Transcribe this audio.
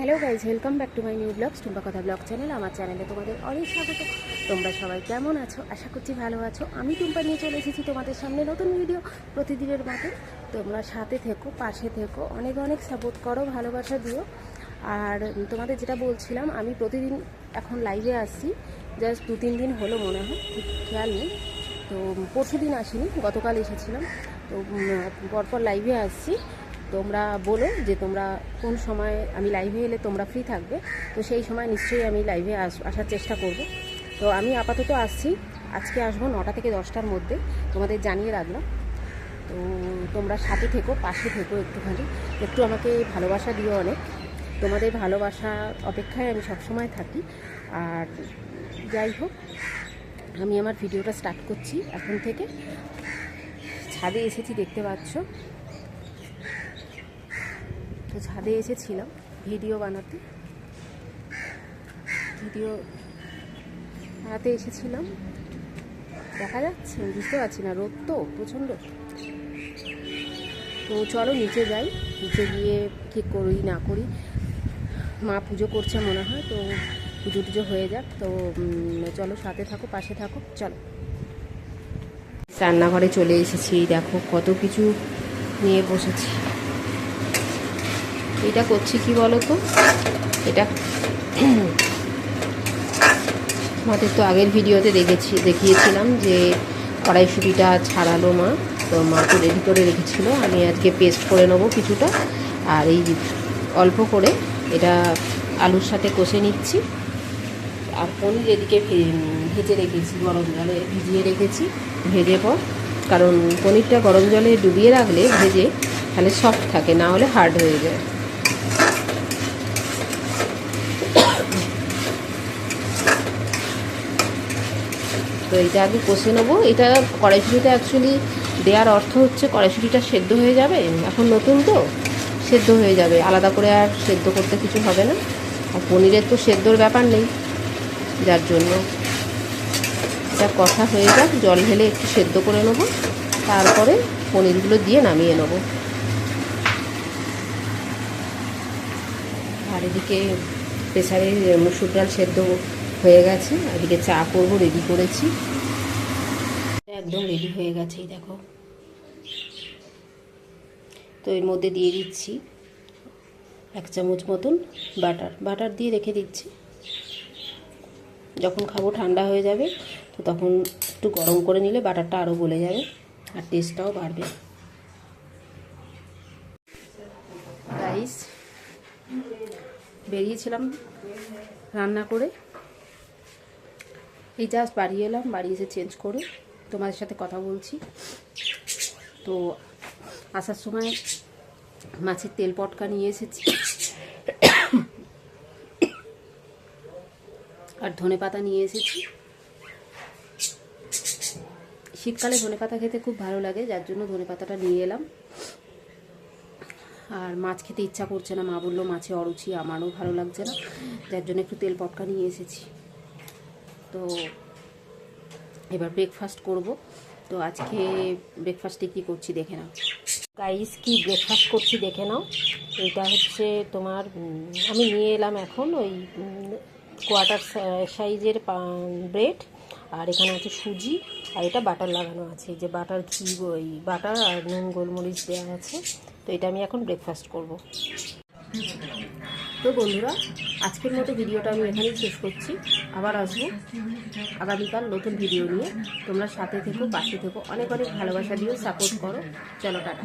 Hello guys welcome back to my new blogs Tumpa কথা blog channel আমার চ্যানেলে তোমাদের অনেক স্বাগত। তোমরা সবাই কেমন আছো? আশা করছি ভালো আছো। আমি টুম্পা নিয়ে চলে এসেছি তোমাদের সামনে নতুন ভিডিও প্রতিদিনের মতো। তোমরা সাথে থেকো, পাশে থেকো, অনেক অনেক সাপোর্ট করো, ভালোবাসা দিও। আর তোমাদের যেটা বলছিলাম, আমি প্রতিদিন এখন লাইভে আসছি। জাস্ট দু তিন দিন হলো মনে হয়, ঠিক খেয়াল নেই। তো পরশু দিন আসিনি, গতকাল এসেছিলাম। তো পরপর লাইভে আসছি। তোমরা বলো যে তোমরা কোন সময় আমি লাইভে এলে তোমরা ফ্রি থাকবে। তো সেই সময় নিশ্চয়ই আমি লাইভে আস, আসার চেষ্টা করব। তো আমি আপাতত আসছি। আজকে আসব নটা থেকে দশটার মধ্যে। তোমাদের জানিয়ে রাখলাম। তো তোমরা সাথে থেকো, পাশে থেকো একটুখানি। একটু আমাকে ভালোবাসা দিও অনেক। তোমাদের ভালোবাসা অপেক্ষায় আমি সবসময় থাকি। আর যাই হোক, আমি আমার ভিডিওটা স্টার্ট করছি এখন থেকে। ছাদে এসেছি, দেখতে পাচ্ছ। তো ছাদে এসেছিলাম ভিডিও বানাতে। ভিডিও বানাতে এসেছিলাম। দেখা যাচ্ছে, বুঝতে পারছি না, রোদ তো প্রচণ্ড। তো চলো নিচে যাই, নিচে গিয়ে কী করি না করি। মা পুজো করছে মনে হয়, তো পুজো টুজো হয়ে যাক। তো চলো সাথে থাকো, পাশে থাকো, চলো। রান্নাঘরে চলে এসেছি, দেখো কত কিছু নিয়ে বসেছি। এটা করছি কি বলো তো এটা আমাদের তো আগের ভিডিওতে দেখেছি, দেখিয়েছিলাম যে কড়াইশুটিটা ছাড়ালো মা। তো মা তো রেডি করে রেখেছিল। আমি আজকে পেস্ট করে নেব কিছুটা। আর এই অল্প করে এটা আলুর সাথে কষে নিচ্ছি। আর পনির এদিকে ভেজে রেখেছি, গরম জলে ভিজিয়ে রেখেছি। ভেজে পর, কারণ পনিরটা গরম জলে ডুবিয়ে রাখলে ভেজে তাহলে সফট থাকে, না হলে হার্ড হয়ে যায়। তো এটা আগে কষে নেব। এটা কড়াইশুটিতে অ্যাকচুয়ালি দেওয়ার অর্থ হচ্ছে কড়াইশুটিটা সেদ্ধ হয়ে যাবে। এখন নতুন তো, সেদ্ধ হয়ে যাবে। আলাদা করে আর সেদ্ধ করতে কিছু হবে না। আর পনিরের তো সেদ্ধর ব্যাপার নেই, যার জন্য। এটা কষা হয়ে যাক, জল ঢেলে একটু সেদ্ধ করে নেব। তারপরে পনিরগুলো দিয়ে নামিয়ে নেব। আর এদিকে প্রেসারে মুসুর ডাল সেদ্ধ হয়ে গেছে। এদিকে চা করব, রেডি করেছি। একদম রেডি হয়ে গেছে দেখো। তো এর মধ্যে দিয়ে দিচ্ছি এক চামচ মতন বাটার। বাটার দিয়ে রেখে দিচ্ছি। যখন খাব ঠান্ডা হয়ে যাবে, তো তখন একটু গরম করে নিলে বাটারটা আরও গলে যাবে আর টেস্টটাও বাড়বে। রাইস বেরিয়েছিলাম রান্না করে। এই জাস্ট বাড়ি এলাম বাড়ি এসে চেঞ্জ করে তোমাদের সাথে কথা বলছি। তো আসার সময় মাছের তেল পটকা নিয়ে এসেছি। আর ধনে পাতা নিয়ে এসেছি। শীতকালে ধনে পাতা খেতে খুব ভালো লাগে, যার জন্য ধনে পাতাটা নিয়ে এলাম। আর মাছ খেতে ইচ্ছা করছে না। মা বলল, মাছে অরুচি, আমারও ভালো লাগছে না। যার জন্য একটু তেল পটকা নিয়ে এসেছি। তো এবার ব্রেকফাস্ট করব। তো আজকে ব্রেকফাস্টে কী করছি দেখে নাও। গাইস কি ব্রেকফাস্ট করছি দেখে নাও। এটা হচ্ছে তোমার আমি নিয়ে এলাম এখন ওই কোয়ার্টার সাইজের ব্রেড আর এখানে আছে সুজি। আর এটা বাটার লাগানো আছে। যে বাটার ঘি, ওই বাটার আর নুন, গোলমরিচ দেওয়া আছে। এটা আমি এখন ব্রেকফাস্ট করব। তো বন্ধুরা, আজকের মতো ভিডিওটা আমি এখানেই শেষ করছি। আবার আসব আগামীকাল নতুন ভিডিও নিয়ে। তোমরা সাথে থেকো, পাশে থেকো। অনেক অনেক ভালোবাসা দিয়েও সাপোর্ট করো। চলো টাটা।